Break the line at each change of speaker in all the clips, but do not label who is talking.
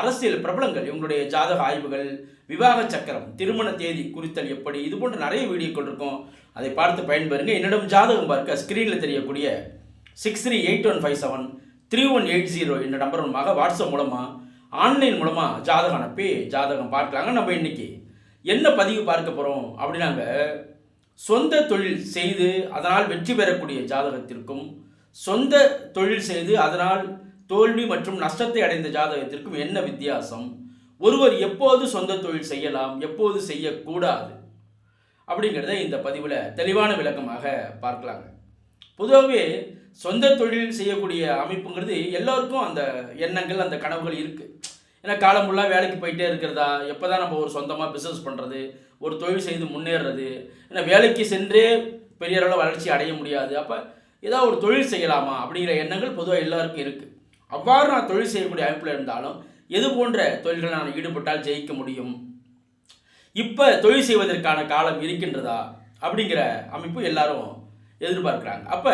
அரசியல் பிரபலங்கள் இவங்களுடைய ஜாதக ஆய்வுகள் விவாக சக்கரம் திருமண தேதி குறித்தல் எப்படி இது போன்ற நிறைய வீடியோக்கள் இருக்கும். அதை பார்த்து பயன்பெறுங்க. என்னிடம் ஜாதகம் பார்க்க ஸ்க்ரீனில் தெரியக்கூடிய six three eight one five seven three one eight zero என்ற நம்பர் மூலமாக வாட்ஸ்அப் மூலமாக ஆன்லைன் மூலமாக ஜாதகம் அனுப்பி ஜாதகம் பார்க்கலாங்க. நம்ம இன்னைக்கு என்ன பதிவு பார்க்க போகிறோம் அப்படின்னாங்க. சொந்த தொழில் செய்து அதனால் வெற்றி பெறக்கூடிய ஜாதகத்திற்கும் சொந்த தொழில் செய்து அதனால் தோல்வி மற்றும் நஷ்டத்தை அடைந்த ஜாதகத்திற்கும் என்ன வித்தியாசம்? ஒருவர் எப்போது சொந்த தொழில் செய்யலாம் எப்போது செய்யக்கூடாது? அப்படிங்கிறத இந்த பதிவில் தெளிவான விளக்கமாக பார்க்கலாங்க. பொதுவாகவே சொந்த தொழில் செய்யக்கூடிய அமைப்புங்கிறது எல்லோருக்கும் அந்த எண்ணங்கள் அந்த கனவுகள் இருக்குது ஏன்னா காலம் ஃபுல்லாக வேலைக்கு போயிட்டே இருக்கிறதா? எப்போ தான் நம்ம ஒரு சொந்தமாக பிஸ்னஸ் பண்ணுறது ஒரு தொழில் செய்து முன்னேறுறது ஏன்னா வேலைக்கு சென்றே பெரிய அளவில் வளர்ச்சி அடைய முடியாது. அப்போ ஏதாவது ஒரு தொழில் செய்யலாமா? அப்படிங்கிற எண்ணங்கள் பொதுவாக எல்லாருக்கும் இருக்குது அவ்வாறு நான் தொழில் செய்யக்கூடிய அமைப்பில் இருந்தாலும் எது போன்ற தொழில்கள் நான் ஈடுபட்டால் ஜெயிக்க முடியும்? இப்போ தொழில் செய்வதற்கான காலம் இருக்கின்றதா? அப்படிங்கிற அமைப்பு எல்லாரும் எதிர்பார்க்குறாங்க. அப்போ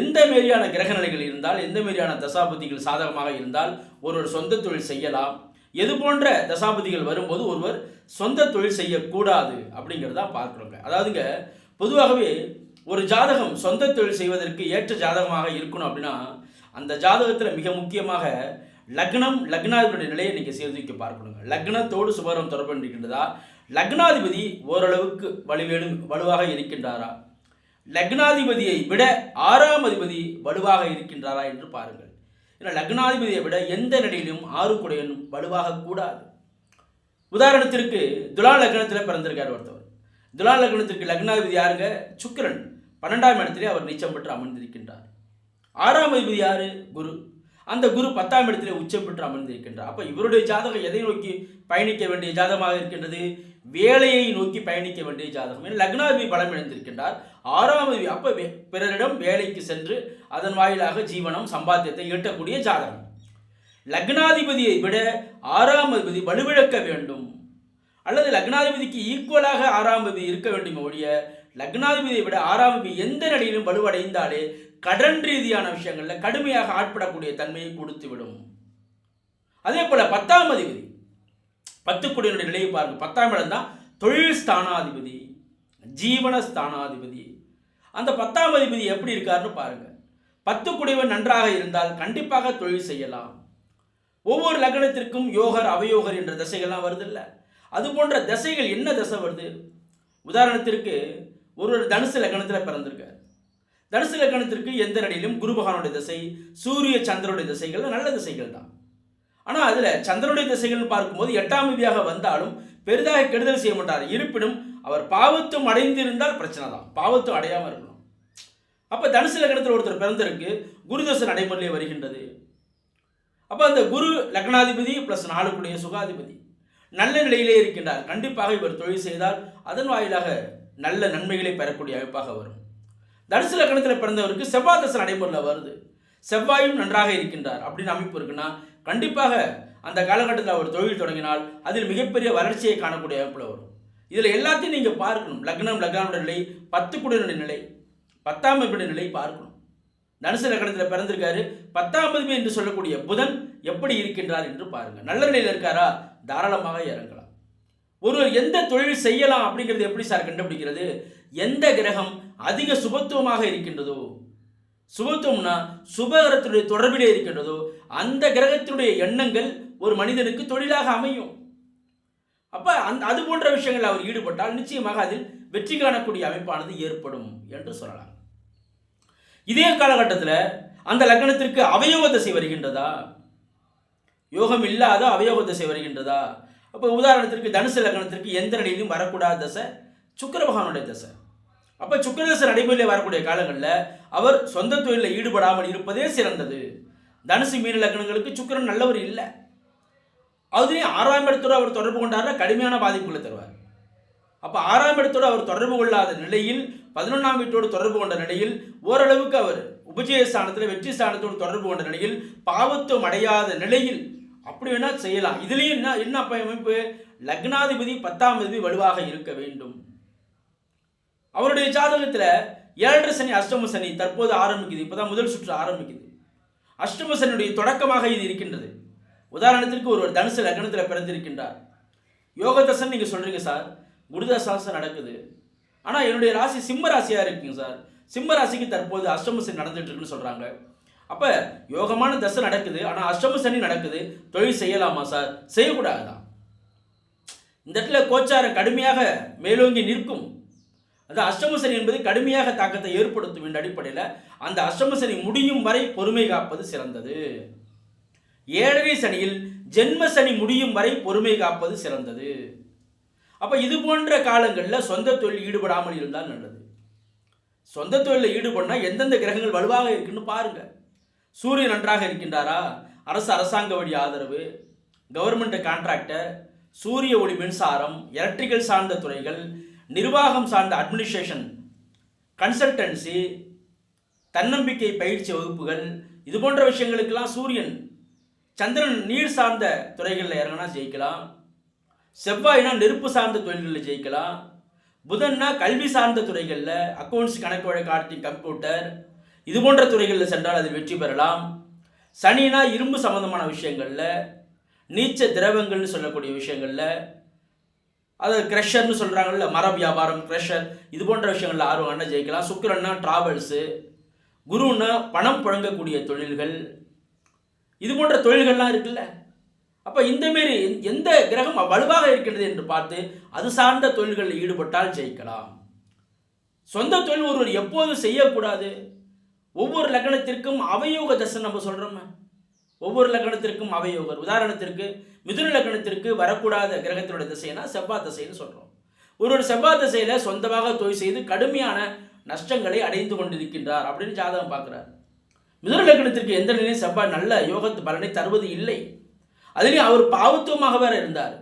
எந்த மாரியான கிரக நிலைகள் இருந்தால் எந்த மாரியான தசாபதிகள் சாதகமாக இருந்தால் ஒருவர் சொந்த தொழில் செய்யலாம். எது போன்ற தசாபதிகள் வரும்போது ஒருவர் சொந்த தொழில் செய்யக்கூடாது அப்படிங்கிறதா பார்க்குறோங்க. அதாவதுங்க பொதுவாகவே ஒரு ஜாதகம் சொந்த தொழில் செய்வதற்கு ஏற்ற ஜாதகமாக இருக்கணும் அப்படின்னா அந்த ஜாதகத்தில் மிக முக்கியமாக லக்னம் லக்னாதிபதி நிலையை நீங்கள் சீர்தூக்கி பார்க்கணுங்க. லக்னத்தோடு சுபரம் தொடர்பு இருக்கின்றதா லக்னாதிபதி ஓரளவுக்கு வலுவேலும் வலுவாக இருக்கின்றாரா? லக்னாதிபதியை விட ஆறாம் அதிபதி வலுவாக இருக்கின்றாரா என்று பாருங்கள். ஏன்னா லக்னாதிபதியை விட எந்த நிலையிலும் ஆறு வலுவாக கூடாது. உதாரணத்திற்கு துலா லக்னத்தில் பிறந்திருக்கார் ஒருத்தவர். துலா லக்னத்திற்கு லக்னாதிபதி யாருங்க? சுக்கிரன். பன்னெண்டாம் இடத்திலே அவர் நீச்சம் பெற்று அமர்ந்திருக்கின்றார். ஆறாம் அதிபதி யாரு? குரு. அந்த குரு பத்தாம் இடத்திலே உச்சம் பெற்று அமர்ந்திருக்கின்றார். அப்போ இவருடைய ஜாதகம் எதை நோக்கி பயணிக்க வேண்டிய ஜாதகமாக இருக்கின்றது? வேலையை நோக்கி பயணிக்க வேண்டிய ஜாதகம். லக்னாதிபதி பலம் இழந்திருக்கின்றார். ஆறாம் அதிபதி அப்போ பிறரிடம் வேலைக்கு சென்று அதன் வாயிலாக ஜீவனம் சம்பாத்தியத்தை ஈட்டக்கூடிய ஜாதகம். லக்னாதிபதியை விட ஆறாம் அதிபதி வலுவிழக்க வேண்டும். அல்லது லக்னாதிபதிக்கு ஈக்குவலாக ஆறாம் அதிபதி இருக்க வேண்டும் ஒழிய லக்னாதிபதியை விட ஆறாம் அதிபதி எந்த நிலையிலும் வலுவடைந்தாலே கடன் ரீதியான விஷயங்களில் கடுமையாக ஆட்படக்கூடிய தன்மையை கொடுத்துவிடும். அதே போல பத்தாம் அதிபதி. பத்து குடியினுடைய நிலையை பாருங்க. பத்தாம் இடம் தான் தொழில் ஸ்தானாதிபதி ஜீவன ஸ்தானாதிபதி. அந்த பத்தாம் அதிபதி எப்படி இருக்காருன்னு பாருங்க. பத்து குடிவன் நன்றாக இருந்தால் கண்டிப்பாக தொழில் செய்யலாம். ஒவ்வொரு லக்னத்திற்கும் யோகர் அவயோகர் என்ற திசைகள்லாம் வருதில்ல. அது போன்ற திசைகள் என்ன திசை வருது? உதாரணத்திற்கு ஒரு தனுசு லக்னத்தில் பிறந்திருக்கார். தனுசு லக்கணத்திற்கு எந்த நடையிலும் குரு பகவானுடைய திசை சூரிய சந்திரனுடைய திசைகள் நல்ல திசைகள் தான். ஆனால் அதில் சந்திரனுடைய திசைகள்னு பார்க்கும்போது எட்டாம் விதியாக வந்தாலும் பெரிதாக கெடுதல் செய்ய மாட்டார். இருப்பினும் அவர் பாவத்தும் அடைந்திருந்தால் பிரச்சனை தான். பாவத்தும் அடையாமல் இருக்கணும். அப்போ தனுசு லக்னத்தில் ஒருத்தர் பிறந்திருக்கு குருதசை நடைமுறையிலே வருகின்றது. அப்போ அந்த குரு லக்னாதிபதி ப்ளஸ் நாளுக்குடைய சுகாதிபதி நல்ல நிலையிலே இருக்கின்றார். கண்டிப்பாக இவர் தொழில் செய்தால் அதன் வாயிலாக நல்ல நன்மைகளை பெறக்கூடிய அமைப்பாக வரும். தனுசு லக்னத்தில் பிறந்தவருக்கு செவ்வாய் தசை நடைமுறையில் வருது. செவ்வாயும் நன்றாக இருக்கின்றார். அப்படின்னு அமைப்பு இருக்குன்னா கண்டிப்பாக அந்த காலகட்டத்தில் அவர் தொழில் தொடங்கினால் அதில் மிகப்பெரிய வளர்ச்சியை காணக்கூடிய அமைப்பில் வரும். இதில் எல்லாத்தையும் நீங்கள் பார்க்கணும். லக்னம் லக்னாவுடைய நிலை பத்து குடியினுடைய நிலை பத்தாம் அதிபதி நிலை பார்க்கணும். தனுசு லக்னத்தில் பிறந்திருக்காரு. பத்தாம் பதிவு என்று சொல்லக்கூடிய புதன் எப்படி இருக்கின்றார் என்று பாருங்கள் நல்ல நிலையில் இருக்காரா? தாராளமாக இறங்கலாம். ஒருவர் எந்த தொழில் செய்யலாம் அப்படிங்கிறது எப்படி சார் கண்டுபிடிக்கிறது? எந்த கிரகம் அதிக சுபத்துவமாக இருக்கின்றதோ? சுபத்துவம்னா சுபகரத்துடைய தொடர்பிலே இருக்கின்றதோ? அந்த கிரகத்தினுடைய எண்ணங்கள் ஒரு மனிதனுக்கு தொழிலாக அமையும். அப்போ அந்த அது போன்ற விஷயங்களில் அவர் ஈடுபட்டால் நிச்சயமாக அதில் வெற்றி காணக்கூடிய அமைப்பானது ஏற்படும் என்று சொல்லலாம். இதே காலகட்டத்தில் அந்த லக்னத்திற்கு அவயோக தசை வருகின்றதா? யோகம் இல்லாத அவயோக தசை வருகின்றதா? அப்போ உதாரணத்திற்கு தனுசு லக்னத்திற்கு எந்த நிலையிலும் வரக்கூடாத தசை சுக்கர பகவானுடைய தசை. அப்போ சுக்கிரதசை நடைமுறையில் வரக்கூடிய காலங்களில் அவர் சொந்த தொழிலில் ஈடுபடாமல் இருப்பதே சிறந்தது. தனுசு மீன லக்னங்களுக்கு சுக்கிரன் நல்லவர் இல்லை. அதுலேயும் ஆறாம் இடத்தோடு அவர் தொடர்பு கொண்டாருன்னா கடுமையான பாதிப்புகளை தருவார். அப்போ ஆறாம் இடத்தோடு அவர் தொடர்பு கொள்ளாத நிலையில் பதினொன்றாம் வீட்டோடு தொடர்பு கொண்ட நிலையில் ஓரளவுக்கு அவர் உபஜய ஸ்தானத்தில் வெற்றி ஸ்தானத்தோடு தொடர்பு கொண்ட நிலையில் பாவத்துவம் அடையாத நிலையில் அப்படி வேணால் செய்யலாம். இதுலேயும் என்ன என்ன அப்ப அமைப்பு? லக்னாதிபதி பத்தாம் அதிபதி வலுவாக இருக்க வேண்டும். அவருடைய ஜாதகத்தில் ஏழரை சனி அஷ்டம சனி தற்போது ஆரம்பிக்குது. இப்போதான் முதல் சுற்று ஆரம்பிக்குது. அஷ்டம சனியுடைய தொடக்கமாக இது இருக்கின்றது. உதாரணத்திற்கு ஒருவர் தனுசு லக்னத்தில் பிறந்திருக்கின்றார். யோக தசன் நீங்கள் சொல்கிறீங்க சார். குருதசாசம் நடக்குது. ஆனால் என்னுடைய ராசி சிம்ம ராசியாக இருக்குங்க சார். சிம்ம ராசிக்கு தற்போது அஷ்டம சனி நடந்துட்டு இருக்குன்னு சொல்கிறாங்க அப்போ யோகமான தசை நடக்குது. ஆனால் அஷ்டம சனி நடக்குது. தொழில் செய்யலாமா சார்? செய்யக்கூடாதுதான் இந்த இடத்துல கோச்சாரம் கடுமையாக மேலோங்கி நிற்கும். அது அஷ்டமசனி என்பது கடுமையாக தாக்கத்தை ஏற்படுத்தும் என்ற அடிப்படையில் அந்த அஷ்டமசனி முடியும் வரை பொறுமை காப்பது சிறந்தது. ஏழரை சனியில் ஜென்ம சனி முடியும் வரை பொறுமை காப்பது சிறந்தது. அப்போ இது போன்ற காலங்களில் சொந்த தொழில் ஈடுபடாமல் இருந்தால் நல்லது. சொந்த தொழிலில் ஈடுபடனா எந்தெந்த கிரகங்கள் வலுவாக இருக்குன்னு பாருங்க. சூரியன் நன்றாக இருக்கின்றாரா? அரசு அரசாங்க வழி ஆதரவு கவர்மெண்ட் கான்ட்ராக்டர் சூரிய ஒளி மின்சாரம் எலக்ட்ரிக்கல் சார்ந்த துறைகள் நிர்வாகம் சார்ந்த அட்மினிஸ்ட்ரேஷன் கன்சல்டன்சி தன்னம்பிக்கை பயிற்சி வகுப்புகள் இது போன்ற விஷயங்களுக்கெல்லாம் சூரியன் சந்திரன் நீர் சார்ந்த துறைகளில் இறங்கினா ஜெயிக்கலாம். செவ்வாய்னா நெருப்பு சார்ந்த தொழில்களில் ஜெயிக்கலாம். புதன்னா கல்வி சார்ந்த துறைகளில் அக்கௌண்ட்ஸ் கணக்கு வழக்காட்டி கம்ப்யூட்டர் இது போன்ற துறைகளில் சென்றால் அதில் வெற்றி பெறலாம். சனினா இரும்பு சம்பந்தமான விஷயங்களில் நீச்ச திரவங்கள்னு சொல்லக்கூடிய விஷயங்களில் அது க்ரெஷர்னு சொல்கிறாங்கல்ல மர வியாபாரம் க்ரெஷர் இது போன்ற விஷயங்களில் ஆர்வம் ஜெயிக்கலாம். சுக்கரன்னா ட்ராவல்ஸு குருன்னா பணம் புழங்கக்கூடிய தொழில்கள் இது போன்ற தொழில்கள்லாம் இருக்குல்ல. அப்போ இந்தமாரி எந்த கிரகம் வலுவாக இருக்கின்றது என்று பார்த்து அது சார்ந்த தொழில்களில் ஈடுபட்டால் ஜெயிக்கலாம். சொந்த தொழில் ஒருவர் எப்போதும் செய்யக்கூடாது. ஒவ்வொரு லக்னத்திற்கும் அவயோக தசை நம்ம சொல்கிறோமே ஒவ்வொரு லக்னத்திற்கும் அவயோகர் உதாரணத்திற்கு மிதுன லக்னத்திற்கு வரக்கூடாத கிரகத்தினுடைய திசைனா செவ்வாய் திசைன்னு சொல்கிறோம் ஒருவர் செவ்வாய் திசையில் சொந்தமாக தொழில் செய்து கடுமையான நஷ்டங்களை அடைந்து கொண்டிருக்கின்றார் அப்படின்னு ஜாதகம் பார்க்குறார். மிதுன லக்னத்திற்கு எந்த நிலையும் செவ்வாய் நல்ல யோகத்து பலனை தருவது இல்லை. அதுலேயும் அவர் பாவத்துவமாக வேற இருந்தார்.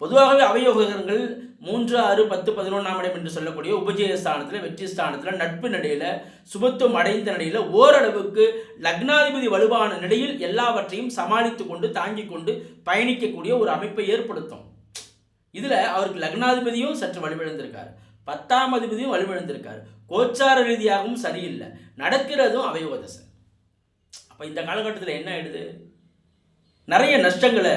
பொதுவாகவே அவயோகங்கள் மூன்று ஆறு பத்து பதினொன்றாம் இடம் என்று சொல்லக்கூடிய உபஜய ஸ்தானத்தில் வெற்றி ஸ்தானத்தில் நட்பு நிலையில் சுபத்துவம் அடைந்த நிலையில் ஓரளவுக்கு லக்னாதிபதி வலுவான நிலையில் எல்லாவற்றையும் சமாளித்து கொண்டு தாங்கி கொண்டு பயணிக்கக்கூடிய ஒரு அமைப்பை ஏற்படுத்தும். இதில் அவருக்கு லக்னாதிபதியும் சற்று வலுவிழந்திருக்கார். பத்தாம் அதிபதியும் வலுவிழந்திருக்கார். கோச்சார ரீதியாகவும் சரியில்லை. நடக்கிறதும் அவயோக தசை அப்போ இந்த காலகட்டத்தில் என்ன ஆயிடுது? நிறைய நஷ்டங்களை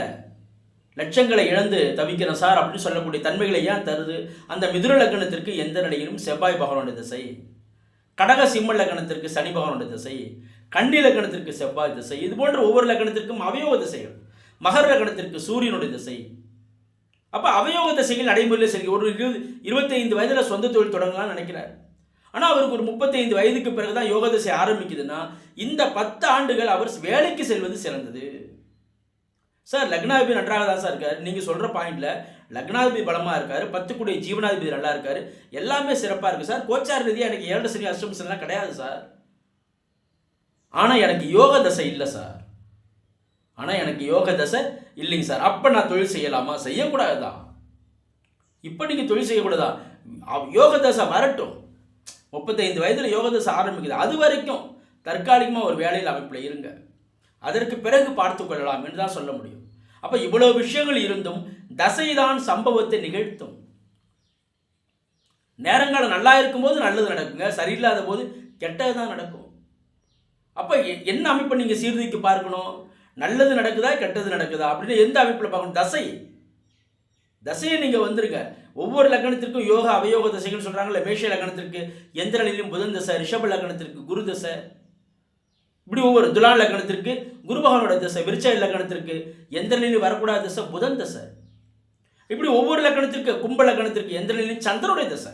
லட்சங்களை இழந்து தவிக்கிறோம் சார் அப்படின்னு சொல்லக்கூடிய தன்மைகளை ஏன் தருது? அந்த மிதுர லக்னத்திற்கு எந்த நிலையிலும் செவ்வாய் பகவானுடைய திசை. கடக சிம்ம லக்னத்திற்கு சனி பகவானுடைய திசை. கன்னி லக்னத்திற்கு செவ்வாய் திசை. இது போன்ற ஒவ்வொரு லக்னத்திற்கும் அவயோக திசைகள். மகர லக்னத்திற்கு சூரியனுடைய திசை. அப்போ அவயோக திசைகள் நடைமுறையில் சரி ஒரு இருபது இருபத்தைந்து வயதில் சொந்த தொழில் தொடங்கலாம்னு நினைக்கிறார். ஆனால் அவருக்கு ஒரு முப்பத்தைந்து வயதுக்கு பிறகு தான் யோக திசை ஆரம்பிக்குதுன்னா இந்த பத்து ஆண்டுகள் அவர் வேலைக்கு செல்வது சிறந்தது. சார் லக்னாதிபதி நன்றாக தான் சார் இருக்கார். நீங்கள் சொல்கிற பாயிண்டில் லக்னாதிபதி பலமாக இருக்கார். பத்து கூடிய ஜீவனாதிபதி நல்லா இருக்கார். எல்லாமே சிறப்பாக இருக்குது சார். கோச்சார் ரீதியாக எனக்கு ஏழு சனி அஷ்டம கிடையாது சார். ஆனால் எனக்கு யோக தசை இல்லை சார். ஆனால் எனக்கு யோக தசை இல்லைங்க சார். அப்போ நான் தொழில் செய்யலாமா? செய்யக்கூடாது தான் இப்போ நீங்கள் தொழில் செய்யக்கூடாதா அவ்- யோக தசை வரட்டும். முப்பத்தைந்து வயதில் யோக தசை ஆரம்பிக்குது. அது வரைக்கும் தற்காலிகமாக ஒரு வேலையில் அமைப்பில் இருங்க. அதற்கு பிறகு பார்த்து கொள்ளலாம் என்று தான் சொல்ல முடியும். அப்போ இவ்வளோ விஷயங்கள் இருந்தும் தசைதான் சம்பவத்தை நிகழ்த்தும். நேரங்கள் நல்லா இருக்கும்போது நல்லது நடக்குங்க சரியில்லாத போது கெட்டது தான் நடக்கும். அப்போ எ- என்ன அமைப்பை நீங்கள் சீர்தூக்கி பார்க்கணும்? நல்லது நடக்குதா கெட்டது நடக்குதா? அப்படின்னு எந்த அமைப்பில் பார்க்கணும்? தசை. தசையை நீங்கள் வந்துருங்க. ஒவ்வொரு லக்னத்திற்கும் யோகா அவயோக தசைகள் சொல்கிறாங்கல்ல மேஷ லக்னத்திற்கு எந்த நிலையிலும் புதன் தசை ரிஷப லக்னத்திற்கு குரு தசை. இப்படி ஒவ்வொரு துலான் லக்னத்திற்கு குரு பகவானோட தசை விருச்ச லக்னத்திற்கு எந்த நிலையிலும் வரக்கூடாத தசை புதன் தசை. இப்படி ஒவ்வொரு லக்னத்திற்கு கும்ப லக்னத்திற்கு எந்த நிலையிலும் சந்திரனுடைய தசை.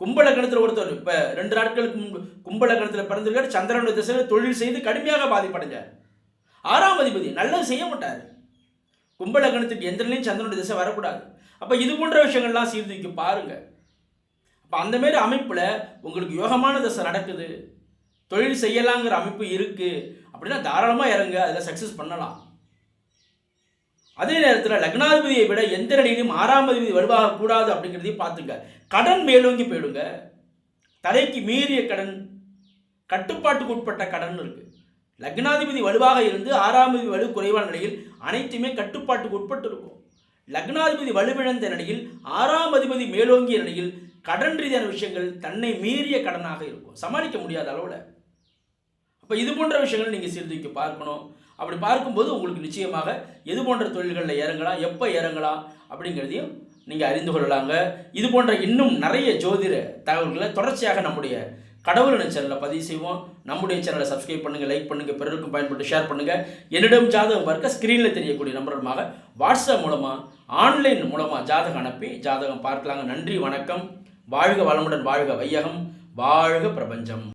கும்ப லக்னத்தில் ஒருத்தர் இப்போ ரெண்டு நாட்களுக்கு முன்பு கும்ப லக்னத்தில் பிறந்திருக்கார் சந்திரனுடைய திசையில் தொழில் செய்து கடுமையாக பாதிப்படைஞ்சார். ஆறாம் அதிபதி நல்லது செய்ய மாட்டார். கும்ப லக்னத்துக்கு எந்த நிலையும் சந்திரனுடைய திசை வரக்கூடாது. அப்போ இது போன்ற விஷயங்கள்லாம் சீர்தூக்கி பாருங்கள் அப்போ அந்தமாரி அமைப்பில் உங்களுக்கு யோகமான தசை நடக்குது. தொழில் செய்யலாங்கிற அமைப்பு இருக்குது அப்படின்னா தாராளமாக இறங்க அதில் சக்ஸஸ் பண்ணலாம். அதே நேரத்தில் லக்னாதிபதியை விட எந்த நிலையிலும் ஆறாம் அதிபதி வலுவாக கூடாது அப்படிங்கிறதையும் பார்த்துங்க. கடன் மேலோங்கி போயிடுங்க. தலைக்கு மீறிய கடன் கட்டுப்பாட்டுக்கு உட்பட்ட கடன் இருக்குது லக்னாதிபதி வலுவாக இருந்து ஆறாம் அதிபதி வலு குறைவான நிலையில் அனைத்துமே கட்டுப்பாட்டுக்கு உட்பட்டு இருக்கும். லக்னாதிபதி வலுவிழந்த நிலையில் ஆறாம் அதிபதி மேலோங்கிய நிலையில் கடன் ரீதியான விஷயங்கள் தன்னை மீறிய கடனாக இருக்கும். சமாளிக்க முடியாத அளவில். அப்போ இது போன்ற விஷயங்களை நீங்கள் சீர்தூக்கி பார்க்கணும். அப்படி பார்க்கும்போது உங்களுக்கு நிச்சயமாக எது போன்ற தொழில்களில் இறங்கலாம் எப்போ இறங்கலாம் அப்படிங்கிறதையும் நீங்கள் அறிந்து கொள்ளலாங்க. இது போன்ற இன்னும் நிறைய ஜோதிட தகவல்களை தொடர்ச்சியாக நம்முடைய கடவுள் சேனலில் பதிவு செய்வோம். நம்முடைய சேனலை சப்ஸ்கிரைப் பண்ணுங்கள் லைக் பண்ணுங்கள் பிறருக்கும் பயன்பட்டு ஷேர் பண்ணுங்கள் என்னிடம் ஜாதகம் பார்க்க ஸ்க்ரீனில் தெரியக்கூடிய நம்பருமாக வாட்ஸ்அப் மூலமாக ஆன்லைன் மூலமாக ஜாதகம் அனுப்பி ஜாதகம் பார்க்கலாங்க. நன்றி வணக்கம். வாழ்க வளமுடன் வாழ்க வையகம். வாழ்க பிரபஞ்சம்.